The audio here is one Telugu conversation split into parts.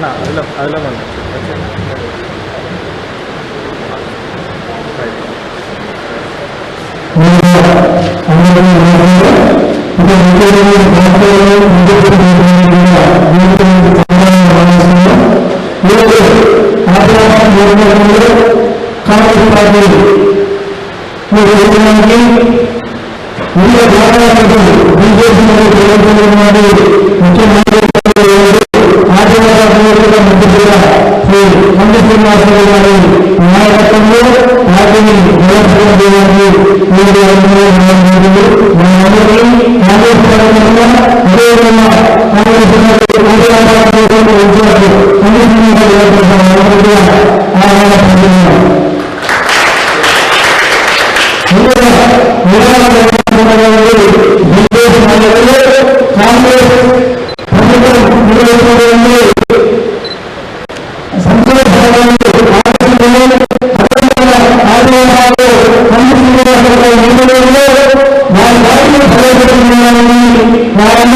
అన్న అదిలో అదిలో ఉంది నాయకత్వంలో పార్టీని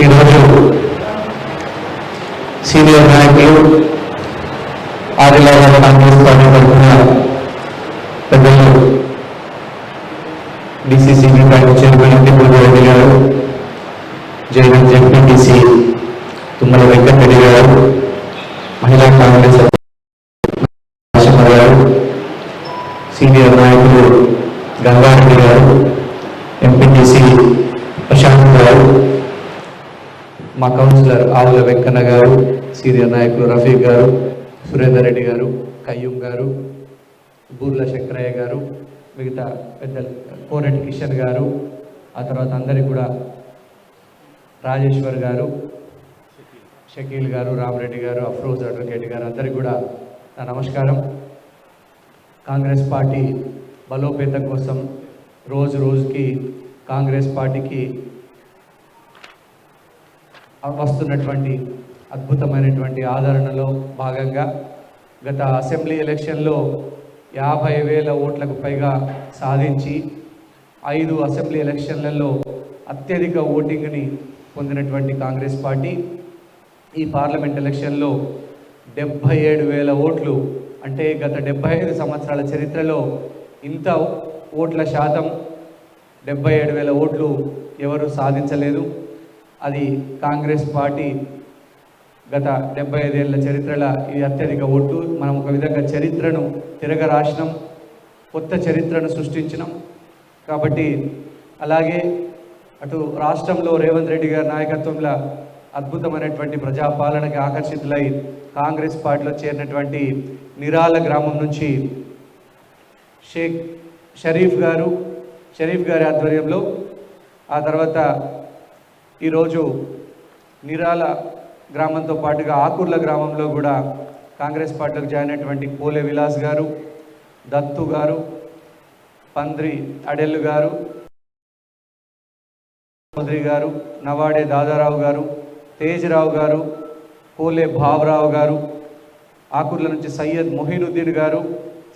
ఈరోజు సీనియర్ నాయకులు ఆదిలాబాద్ కాంగ్రెస్ పార్టీ తరఫున DCCB bank chairman Thimmala Reddy గారు జైన్ జెడ్పీటీసీ తుమ్మల వెంకటరెడ్డి గారు మహిళా కాంగ్రెస్ గారు సీనియర్ నాయకులు గంగారెడ్డి గారు ఎంపీటీసీ ప్రశాంత్ గారు మా కౌన్సిలర్ ఆవుల వెంకన్న గారు సీనియర్ నాయకులు రఫీక్ గారు సురేందర్ రెడ్డి గారు కయ్యూమ్ గారు బూర్ల శంకరయ్య గారు మిగతా పెద్దలు కోరెడ్డి కిషన్ గారు ఆ తర్వాత అందరికి కూడా రాజేశ్వర్ గారు షకీల్ గారు రామరెడ్డి గారు అఫ్రోజ్ అడ్వకేట్ గారు అందరికీ కూడా నా నమస్కారం. కాంగ్రెస్ పార్టీ బలోపేతం కోసం రోజు రోజుకి కాంగ్రెస్ పార్టీకి వస్తున్నటువంటి అద్భుతమైనటువంటి ఆదరణలో భాగంగా గత అసెంబ్లీ ఎలక్షన్లో యాభై వేల ఓట్లకు పైగా సాధించి ఐదు అసెంబ్లీ ఎలక్షన్లలో అత్యధిక ఓటింగ్ని పొందినటువంటి కాంగ్రెస్ పార్టీ. ఈ పార్లమెంట్ ఎలక్షన్లో డెబ్భై ఏడు వేల ఓట్లు అంటే గత డెబ్భై ఐదు సంవత్సరాల చరిత్రలో ఇంత ఓట్ల శాతం డెబ్బై ఏడు వేల ఓట్లు ఎవరు సాధించలేదు. అది కాంగ్రెస్ పార్టీ గత డెబ్బై ఐదేళ్ళ చరిత్రల ఇది అత్యధిక ఓట్లు మనం ఒక విధంగా చరిత్రను తిరగ రాసినాం కొత్త చరిత్రను సృష్టించినాం. కాబట్టి అలాగే అటు రాష్ట్రంలో రేవంత్ రెడ్డి గారి నాయకత్వంలో అద్భుతమైనటువంటి ప్రజాపాలనకి ఆకర్షితులై కాంగ్రెస్ పార్టీలో చేరినటువంటి నిరాల గ్రామం నుంచి షేక్ షరీఫ్ గారు షరీఫ్ గారి ఆధ్వర్యంలో ఆ తర్వాత ఈరోజు నిరాల గ్రామంతో పాటుగా ఆకూర్ల గ్రామంలో కూడా కాంగ్రెస్ పార్టీకి జాయిన్ అయినటువంటి పోలే విలాస్ గారు దత్తు గారు పంద్రి అడెల్లు గారు చౌదరి గారు నవాడే దాదారావు గారు తేజరావు గారు పోలే భావరావు గారు ఆకుర్ల నుంచి సయ్యద్ మొహీనుద్దీన్ గారు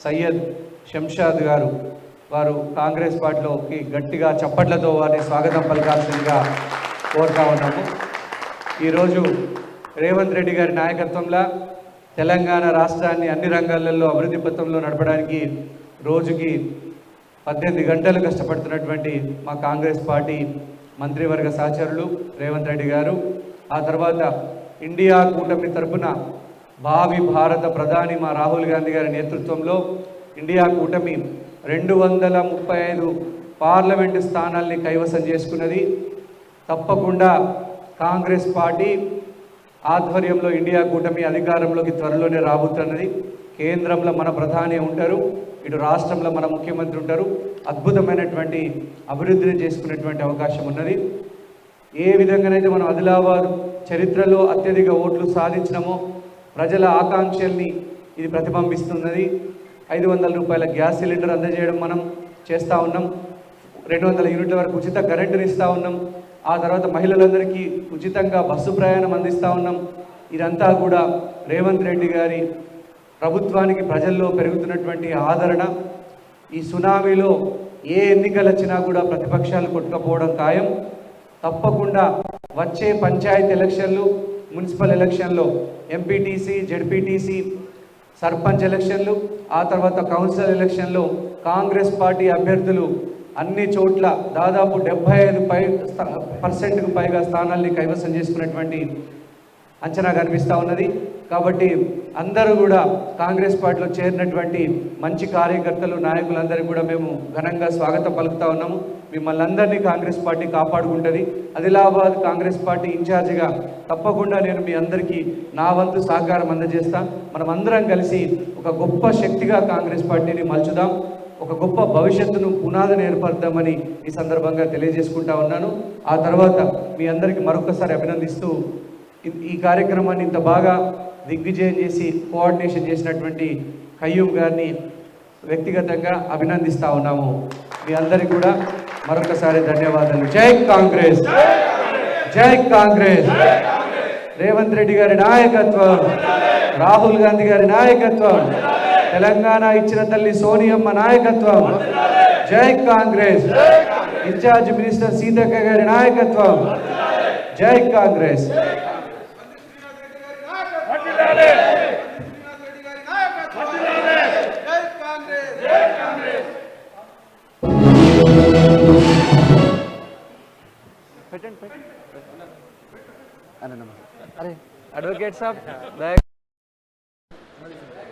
సయ్యద్ శంషాద్ గారు వారు కాంగ్రెస్ పార్టీలోకి గట్టిగా చప్పట్లతో వారిని స్వాగతం పలకాల్సిందిగా కోరుతా ఉన్నాము. ఈరోజు రేవంత్ రెడ్డి గారి నాయకత్వంలో తెలంగాణ రాష్ట్రాన్ని అన్ని రంగాలలో అభివృద్ధి పథంలో నడపడానికి రోజుకి పద్దెనిమిది గంటలు కష్టపడుతున్నటువంటి మా కాంగ్రెస్ పార్టీ మంత్రివర్గ సహచరులు రేవంత్ రెడ్డి గారు ఆ తర్వాత ఇండియా కూటమి తరపున భావి భారత ప్రధాని మా రాహుల్ గాంధీ గారి నేతృత్వంలో ఇండియా కూటమి రెండు వందల ముప్పై ఐదు పార్లమెంటు స్థానాల్ని కైవసం చేసుకున్నది. తప్పకుండా కాంగ్రెస్ పార్టీ ఆధ్వర్యంలో ఇండియా కూటమి అధికారంలోకి త్వరలోనే రాబోతున్నది. కేంద్రంలో మన ప్రధాని ఉంటారు. ఇటు రాష్ట్రంలో మన ముఖ్యమంత్రి ఉంటారు. అద్భుతమైనటువంటి అభివృద్ధిని చేసుకునేటువంటి అవకాశం ఉన్నది. ఏ విధంగానైతే మనం ఆదిలాబాద్ చరిత్రలో అత్యధిక ఓట్లు సాధించినామో ప్రజల ఆకాంక్షల్ని ఇది ప్రతిబింబిస్తున్నది. ఐదు వందల రూపాయల గ్యాస్ సిలిండర్ అందజేయడం మనం చేస్తూ ఉన్నాం. రెండు వందల యూనిట్ల వరకు ఉచిత కరెంటుని ఇస్తూ ఉన్నాం. ఆ తర్వాత మహిళలందరికీ ఉచితంగా బస్సు ప్రయాణం అందిస్తూ ఉన్నాం. ఇదంతా కూడా రేవంత్ రెడ్డి గారి ప్రభుత్వానికి ప్రజల్లో పెరుగుతున్నటువంటి ఆదరణ. ఈ సునామీలో ఏ ఎన్నికలు వచ్చినా కూడా ప్రతిపక్షాలు కొట్టుకపోవడం ఖాయం. తప్పకుండా వచ్చే పంచాయతీ ఎలక్షన్లు మున్సిపల్ ఎలక్షన్లో ఎంపీటీసీ జెడ్పీటీసీ సర్పంచ్ ఎలక్షన్లు ఆ తర్వాత కౌన్సిల్ ఎలక్షన్లో కాంగ్రెస్ పార్టీ అభ్యర్థులు అన్ని చోట్ల దాదాపు డెబ్బై ఐదు పై పర్సెంట్కు పైగా స్థానాల్ని కైవసం చేసుకున్నటువంటి అంచనా కనిపిస్తూ ఉన్నది. కాబట్టి అందరూ కూడా కాంగ్రెస్ పార్టీలో చేరినటువంటి మంచి కార్యకర్తలు నాయకులందరికీ కూడా మేము ఘనంగా స్వాగతం పలుకుతా ఉన్నాము. మిమ్మల్ని అందరినీ కాంగ్రెస్ పార్టీ కాపాడుకుంటుంది. ఆదిలాబాద్ కాంగ్రెస్ పార్టీ ఇన్ఛార్జిగా తప్పకుండా నేను మీ అందరికీ నా వంతు సహకారం అందజేస్తా. మనం అందరం కలిసి ఒక గొప్ప శక్తిగా కాంగ్రెస్ పార్టీని మలుచుదాం. ఒక గొప్ప భవిష్యత్తును పునాదిని ఏర్పడదామని ఈ సందర్భంగా తెలియజేసుకుంటా ఉన్నాను. ఆ తర్వాత మీ అందరికీ మరొకసారి అభినందిస్తూ ఈ కార్యక్రమాన్ని ఇంత బాగా దిగ్విజయం చేసి కోఆర్డినేషన్ చేసినటువంటి కయ్యూమ్ గారిని వ్యక్తిగతంగా అభినందిస్తా ఉన్నాము. మీ అందరికీ కూడా మరొకసారి ధన్యవాదాలు. జై కాంగ్రెస్! జై కాంగ్రెస్! రేవంత్ రెడ్డి గారి నాయకత్వం! రాహుల్ గాంధీ గారి నాయకత్వం! తెలంగాణ ఇచ్చిన తల్లి సోనియమ్మ నాయకత్వం. జై కాంగ్రెస్. ఇన్ఛార్జ్ మినిస్టర్ సీతక్క గారి నాయకత్వం. జై కాంగ్రెస్. శ్రీనాథ్ రెడ్డి గారి నాయకత్వం జై కాంగ్రెస్ జై కాంగ్రెస్ అడ్వకేట్ సాబ్